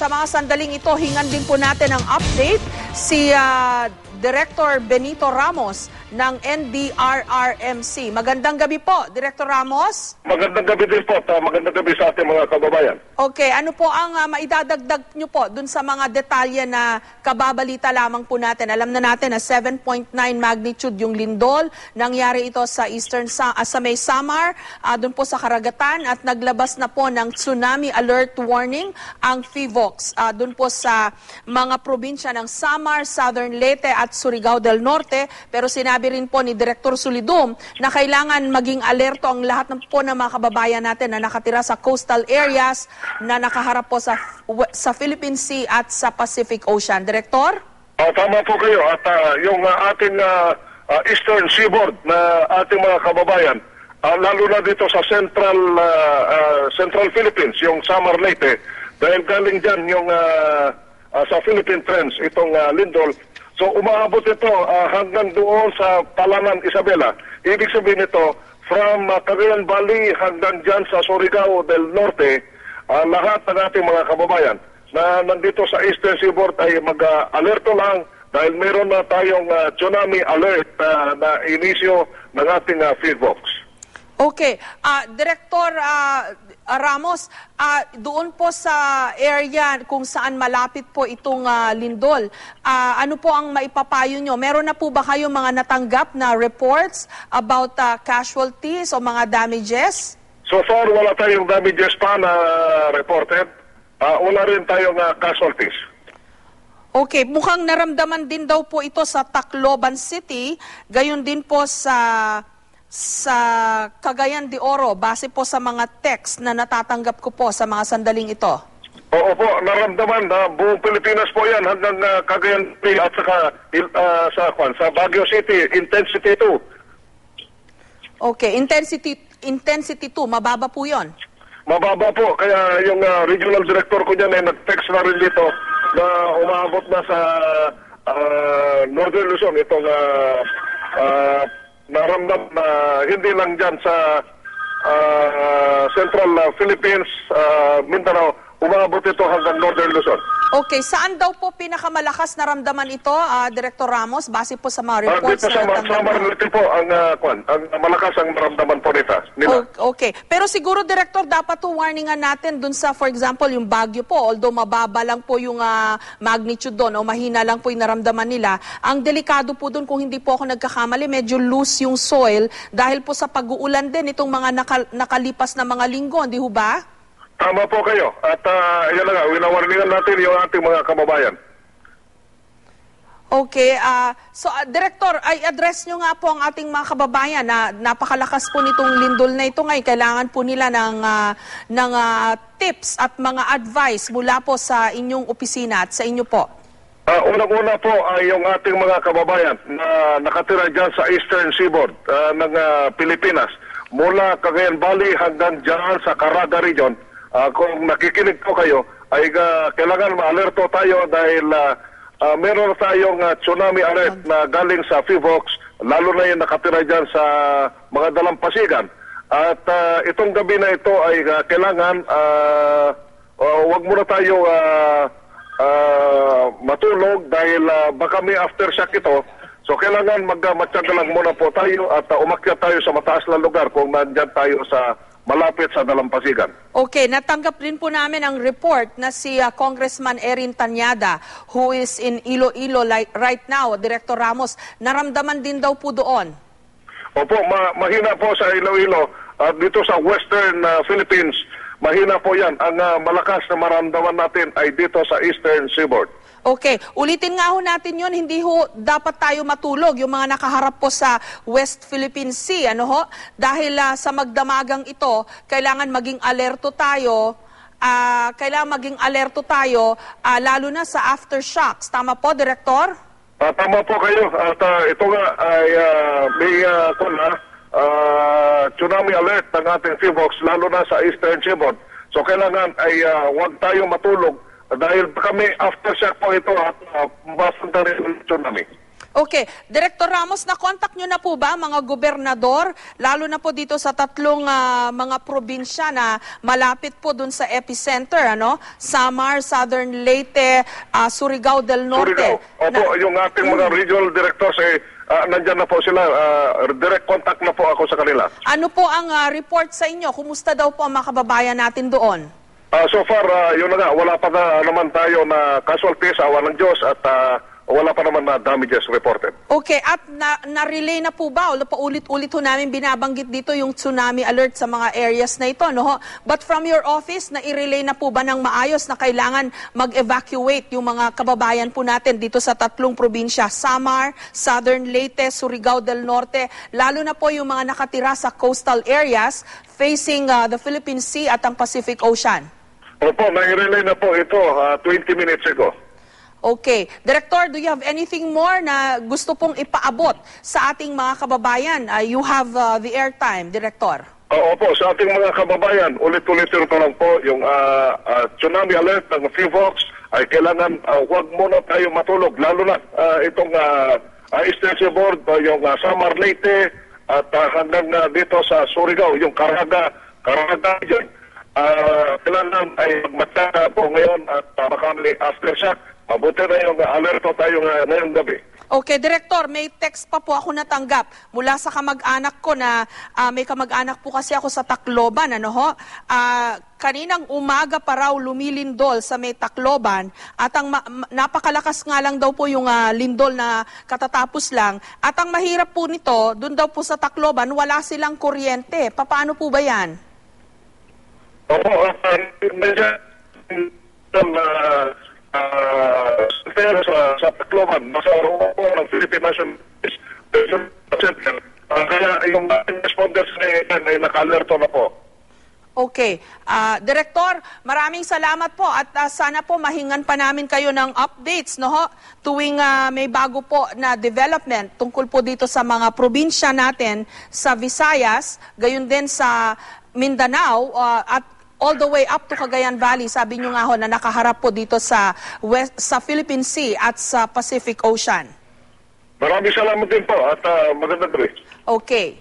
sa mga sandaling ito, hingan din po natin ang update. Si ah, Director Benito Ramos ng NDRRMC. Magandang gabi po, Director Ramos. Magandang gabi din po uh, magandang gabi sa ating mga kababayan. Okay, ano po ang ah, maidadagdag nyo po dun sa mga detalye na kababalita lamang po natin? Alam na natin na 7.9 magnitude yung lindol. Nangyari ito sa eastern sa, ah, sa May Samar, ah, dun po sa karagatan at naglabas na po ng tsunami alert warning ang FIVOX ah, dun po sa mga probinsya ng Samar, Southern Leyte at Surigao del Norte. Pero sinabi rin po ni Director Sulidum na kailangan maging alerto ang lahat ng po ng mga kababayan natin na nakatira sa coastal areas na nakaharap po sa sa Philippine Sea at sa Pacific Ocean. Director? Uh, tama po kayo at uh, yung uh, ating uh, uh, eastern seaboard na ating mga kababayan, uh, lalo na dito sa central uh, uh, central Philippines, yung Samar Leyte, dahil galing dyan yung uh, uh, sa Philippine Trends, itong uh, lindol, So umaabot ito uh, hanggang doon sa Palanan, Isabela. Ibig sabihin ito, from uh, Cagayan Valley hanggang dyan sa Surigao del Norte, uh, lahat ng ating mga kababayan na nandito sa Eastern Seaboard ay mag-alerto lang dahil meron na tayong uh, tsunami alert uh, na inisyo ng ating uh, field box. Okay. Ah, Director ah, Ramos, ah, doon po sa area kung saan malapit po itong ah, lindol, ah, ano po ang maipapayo nyo? Meron na po ba kayo mga natanggap na reports about ah, casualties o mga damages? So far, wala tayong damages pa na reported. Uh, wala rin tayong uh, casualties. Okay, mukhang naramdaman din daw po ito sa Tacloban City, gayon din po sa sa Cagayan de Oro base po sa mga text na natatanggap ko po sa mga sandaling ito. Oo po, naramdaman na buong Pilipinas po yan hanggang uh, Cagayan at saka uh, sa, kwan, sa Baguio City, intensity 2. Okay, intensity intensity 2, mababa po 'yon. Mababa po, kaya yung uh, regional director ko dyan ay nag-text na rin dito na umabot na sa uh, Northern Luzon itong uh, uh, naramdam na hindi lang dyan sa uh, Central uh, Philippines, uh, Mindanao, umabot ito hanggang Northern Luzon. Okay, saan daw po pinakamalakas naramdaman ito, ah, Director Ramos, base po sa mga Uh, reports dito sa, na sa? Marinite po ang, uh, kwan, ang malakas ang naramdaman po nito. Nila. O- Okay. Pero siguro, Director, dapat to warningan natin dun sa, for example, yung Baguio po, although mababa lang po yung ah, magnitude doon o mahina lang po yung naramdaman nila, ang delikado po doon, kung hindi po ako nagkakamali, medyo loose yung soil dahil po sa pag-uulan din itong mga nakal- nakalipas na mga linggo, hindi ho ba? Tama po kayo. At uh, yan na nga, winawarningan natin yung ating mga kababayan. Okay, ah so ah, Director, ay address nyo nga po ang ating mga kababayan na napakalakas po nitong lindol na ito ngayon. Kailangan po nila ng, ah, ng ah, tips at mga advice mula po sa inyong opisina at sa inyo po. Uh, Unang-una po ay yung ating mga kababayan na nakatira dyan sa Eastern Seaboard uh, ng uh, Pilipinas. Mula Cagayan Valley hanggang dyan sa Caraga Region. Uh, kung nakikinig po kayo, ay uh, kailangan ma-alerto tayo dahil uh, uh, meron tayong uh, tsunami alert na galing sa FIVOX, lalo na yung nakatira dyan sa mga dalampasigan. At uh, itong gabi na ito ay uh, kailangan uh, uh, wag muna tayo uh, ah, matulog dahil ah, baka may aftershock ito. So kailangan magmatyaga lang muna po tayo at ah, umakyat tayo sa mataas na lugar kung nandyan tayo sa malapit sa dalampasigan. Okay, natanggap din po namin ang report na si ah, Congressman Erin Tanyada who is in Iloilo like, right now, Director Ramos, naramdaman din daw po doon. Opo, ma- mahina po sa Iloilo at dito sa Western ah, Philippines, mahina po yan. Ang ah, malakas na maramdaman natin ay dito sa Eastern Seaboard. Okay, ulitin nga ho natin yun, hindi ho dapat tayo matulog, yung mga nakaharap po sa West Philippine Sea, ano ho? Dahil ah, sa magdamagang ito, kailangan maging alerto tayo, ah, kailangan maging alerto tayo, ah, lalo na sa aftershocks. Tama po, Director? Ah, tama po kayo. At ah, ito nga ay ah, may uh, tsunami alert ng ating FIVOX lalo na sa Eastern Seaboard. So kailangan ay ah, huwag tayo matulog dahil kami aftershock po ito at uh, rin ng tsunami. Okay. Director Ramos, na-contact nyo na po ba mga gobernador, lalo na po dito sa tatlong ah, mga probinsya na malapit po dun sa epicenter, ano? Samar, Southern Leyte, ah, Surigao del Norte. Surigao. Opo, yung ating mga regional directors, eh, ah, nandyan na po sila. Ah, direct contact na po ako sa kanila. Ano po ang ah, report sa inyo? Kumusta daw po ang mga kababayan natin doon? Ah, so far, ah, yun na nga, wala pa na naman tayo na casualties, awa ng Diyos, at ah, wala pa naman na damages reported. Okay, at na, na-relay na po ba? O paulit-ulit ho namin binabanggit dito yung tsunami alert sa mga areas na ito, no? But from your office, na-relay na po ba ng maayos na kailangan mag-evacuate yung mga kababayan po natin dito sa tatlong probinsya, Samar, Southern Leyte, Surigao del Norte, lalo na po yung mga nakatira sa coastal areas facing uh, the Philippine Sea at ang Pacific Ocean? Opo, nai-relay na po ito ah, 20 minutes ago. Okay. Director, do you have anything more na gusto pong ipaabot sa ating mga kababayan? Uh, you have uh, the airtime, Director. Oo po, sa ating mga kababayan, ulit-ulitin ko lang po yung ah, ah, tsunami alert ng FIVOX ay kailangan ah, huwag muna tayo matulog, lalo na ah, itong uh, Eastern Seaboard, ah, yung uh, Samar Leyte at ah, hanggang ah, dito sa Surigao, yung Caraga, Caraga dyan. Ah, kailangan ay magmata po ngayon at uh, makamali aftershock. Mabuti na yung uh, alerto tayo nga ngayong gabi. Okay, Director, may text pa po ako natanggap mula sa kamag-anak ko na ah, may kamag-anak po kasi ako sa Tacloban, ano ho? Ah, kaninang umaga pa raw lumilindol sa may Tacloban at ang napakalakas nga lang daw po yung ah, lindol na katatapos lang at ang mahirap po nito, doon daw po sa Tacloban, wala silang kuryente. Paano po ba yan? Opo, uh, nandiyan uh, uh, sa, sa Tacloban, nasa roon po ng Philippine National Center. Uh, kaya yung responders na yan ay naka-alerto na po. Okay. Ah, Director, maraming salamat po at ah, sana po mahingan pa namin kayo ng updates no ho tuwing ah, may bago po na development tungkol po dito sa mga probinsya natin sa Visayas, gayon din sa Mindanao ah, at all the way up to Cagayan Valley. Sabi nyo nga ho na nakaharap po dito sa west, sa Philippine Sea at sa Pacific Ocean. Maraming salamat din po at uh, magandang gabi. Okay.